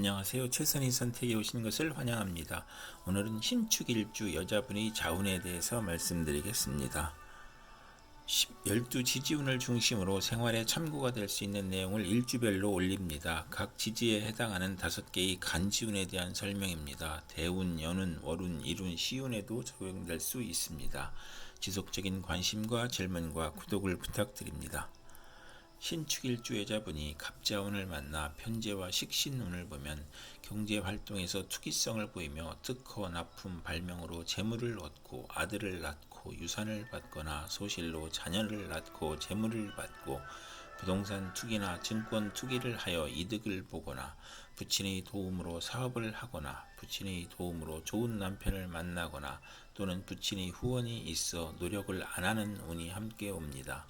안녕하세요. 최선희 선택에 오신 것을 환영합니다. 오늘은 신축일주 여자분의 자운에 대해서 말씀드리겠습니다. 12 지지운을 중심으로 생활에 참고가 될 수 있는 내용을 일주별로 올립니다. 각 지지에 해당하는 5개의 간지운에 대한 설명입니다. 대운, 연운, 월운, 일운, 시운에도 적용될 수 있습니다. 지속적인 관심과 질문과 구독을 부탁드립니다. 신축일주 여자분이 갑자운을 만나 편제와 식신운을 보면 경제 활동에서 투기성을 보이며 특허, 납품, 발명으로 재물을 얻고 아들을 낳고 유산을 받거나 소실로 자녀를 낳고 재물을 받고 부동산 투기나 증권 투기를 하여 이득을 보거나 부친의 도움으로 사업을 하거나 부친의 도움으로 좋은 남편을 만나거나 또는 부친의 후원이 있어 노력을 안 하는 운이 함께 옵니다.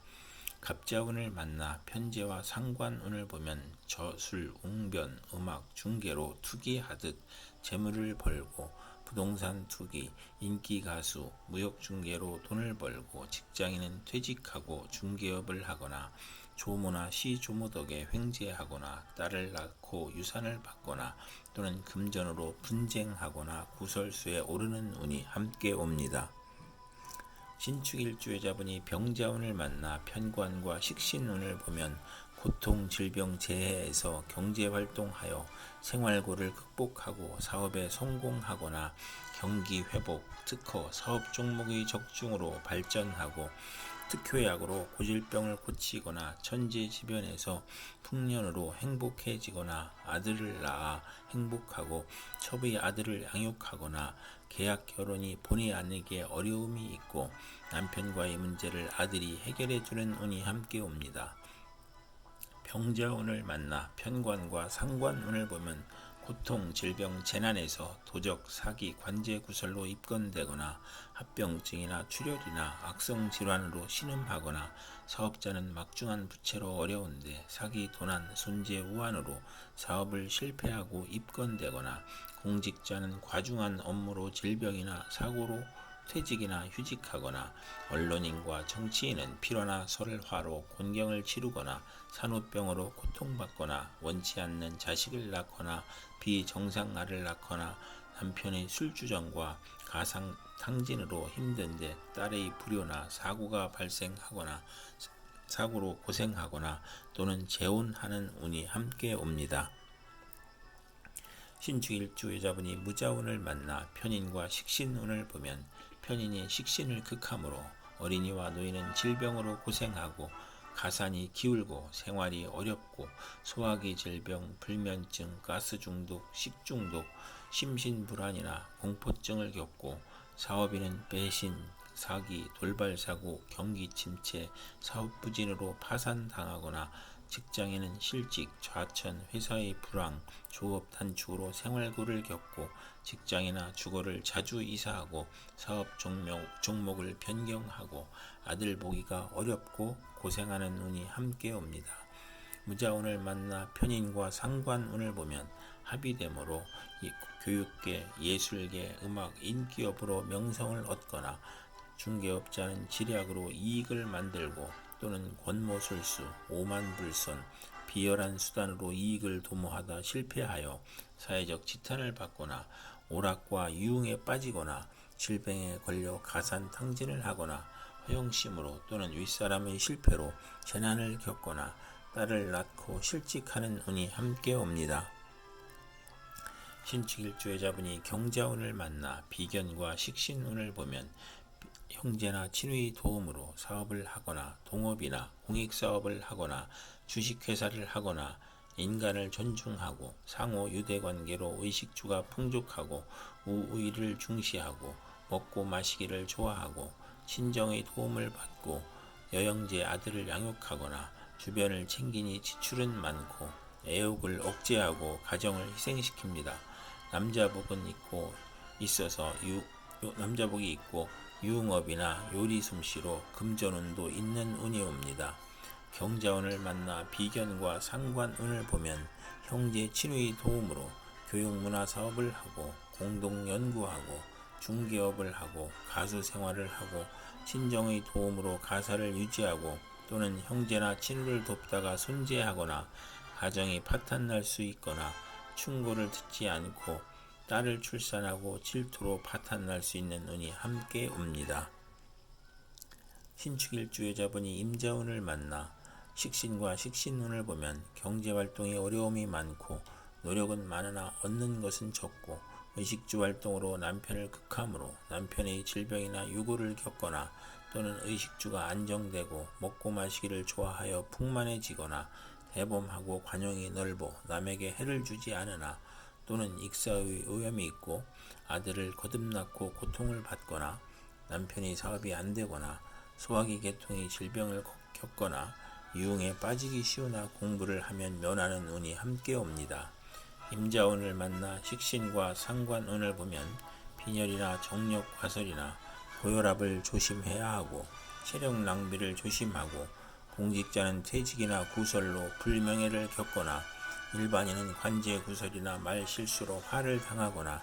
갑자운을 만나 편제와 상관운을 보면 저술, 웅변, 음악, 중계로 투기하듯 재물을 벌고 부동산 투기, 인기 가수, 무역 중개로 돈을 벌고 직장인은 퇴직하고 중개업을 하거나 조모나 시조모 덕에 횡재하거나 딸을 낳고 유산을 받거나 또는 금전으로 분쟁하거나 구설수에 오르는 운이 함께 옵니다. 신축일주 여자분이 병자운을 만나 편관과 식신운을 보면 고통, 질병, 재해에서 경제활동하여 생활고를 극복하고 사업에 성공하거나 경기 회복, 특허, 사업 종목의 적중으로 발전하고 특효약으로 고질병을 고치거나 천재지변에서 풍년으로 행복해지거나 아들을 낳아 행복하고 첩의 아들을 양육하거나 계약 결혼이 본의 아니게 어려움이 있고 남편과의 문제를 아들이 해결해 주는 운이 함께 옵니다. 병자운을 만나 편관과 상관운을 보면 고통, 질병, 재난에서 도적, 사기, 관제 구설로 입건되거나 합병증이나 출혈이나 악성 질환으로 신음하거나 사업자는 막중한 부채로 어려운데 사기, 도난, 손재, 우환으로 사업을 실패하고 입건되거나 공직자는 과중한 업무로 질병이나 사고로 퇴직이나 휴직하거나 언론인과 정치인은 필화나 설화로 곤경을 치르거나 산후병으로 고통받거나 원치 않는 자식을 낳거나 비정상아를 낳거나 남편의 술주정과 가상 탕진으로 힘든데 딸의 불효나 사고가 발생하거나 사고로 고생하거나 또는 재혼하는 운이 함께 옵니다. 신축일주 여자분이 무자운을 만나 편인과 식신운을 보면 편인이 식신을 극함으로 어린이와 노인은 질병으로 고생하고 가산이 기울고 생활이 어렵고 소화기 질병, 불면증, 가스 중독, 식중독, 심신 불안이나 공포증을 겪고 사업인은 배신, 사기, 돌발 사고, 경기 침체, 사업 부진으로 파산당하거나 직장에는 실직, 좌천, 회사의 불황, 조업 단축으로 생활고를 겪고 직장이나 주거를 자주 이사하고 사업 종목, 종목을 변경하고 아들 보기가 어렵고 고생하는 운이 함께 옵니다. 무자운을 만나 편인과 상관운을 보면 합의됨으로 교육계, 예술계, 음악, 인기업으로 명성을 얻거나 중개업자는 지략으로 이익을 만들고 또는 권모술수, 오만불선, 비열한 수단으로 이익을 도모하다 실패하여 사회적 지탄을 받거나 오락과 유흥에 빠지거나 질병에 걸려 가산탕진을 하거나 허영심으로 또는 윗사람의 실패로 재난을 겪거나 딸을 낳고 실직하는 운이 함께 옵니다. 신축일주 여자분이 경자운을 만나 비견과 식신운을 보면 형제나 친의 도움으로 사업을 하거나 동업이나 공익사업을 하거나 주식회사를 하거나 인간을 존중하고 상호 유대관계로 의식주가 풍족하고 우의를 중시하고 먹고 마시기를 좋아하고 친정의 도움을 받고 여영제 아들을 양육하거나 주변을 챙기니 지출은 많고 애욕을 억제하고 가정을 희생시킵니다. 남자복은 있고 있어서 유, 남자복이 있고 유흥업이나 요리 솜씨로 금전운도 있는 운이 옵니다. 경자운을 만나 비견과 상관운을 보면 형제 친의 도움으로 교육문화 사업을 하고 공동 연구하고 중개업을 하고 가수 생활을 하고 친정의 도움으로 가사를 유지하고 또는 형제나 친구를 돕다가 손재하거나 가정이 파탄 날 수 있거나 충고를 듣지 않고 딸을 출산하고 질투로 파탄날 수 있는 운이 함께 옵니다. 신축일주 여자분이 임자운을 만나 식신과 식신운을 보면 경제활동에 어려움이 많고 노력은 많으나 얻는 것은 적고 의식주 활동으로 남편을 극함으로 남편의 질병이나 유고를 겪거나 또는 의식주가 안정되고 먹고 마시기를 좋아하여 풍만해지거나 대범하고 관용이 넓어 남에게 해를 주지 않으나 또는 익사의 오염이 있고 아들을 거듭났고 고통을 받거나 남편이 사업이 안 되거나 소화기 계통의 질병을 겪거나 유흥에 빠지기 쉬우나 공부를 하면 면하는 운이 함께 옵니다. 임자운을 만나 식신과 상관운을 보면 빈혈이나 정력 과설이나 고혈압을 조심해야 하고 체력 낭비를 조심하고 공직자는 퇴직이나 구설로 불명예를 겪거나 일반인은 관제 구설이나 말 실수로 화를 당하거나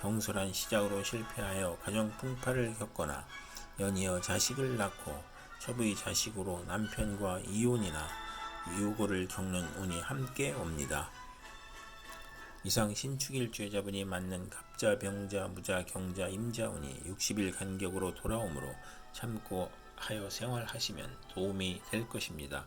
경솔한 시작으로 실패하여 가정 풍파를 겪거나 연이어 자식을 낳고 첩의 자식으로 남편과 이혼이나 유고를 겪는 운이 함께 옵니다. 이상 신축일주 여자분이 맞는 갑자, 병자, 무자, 경자, 임자운이 60일 간격으로 돌아오므로 참고 하여 생활하시면 도움이 될 것입니다.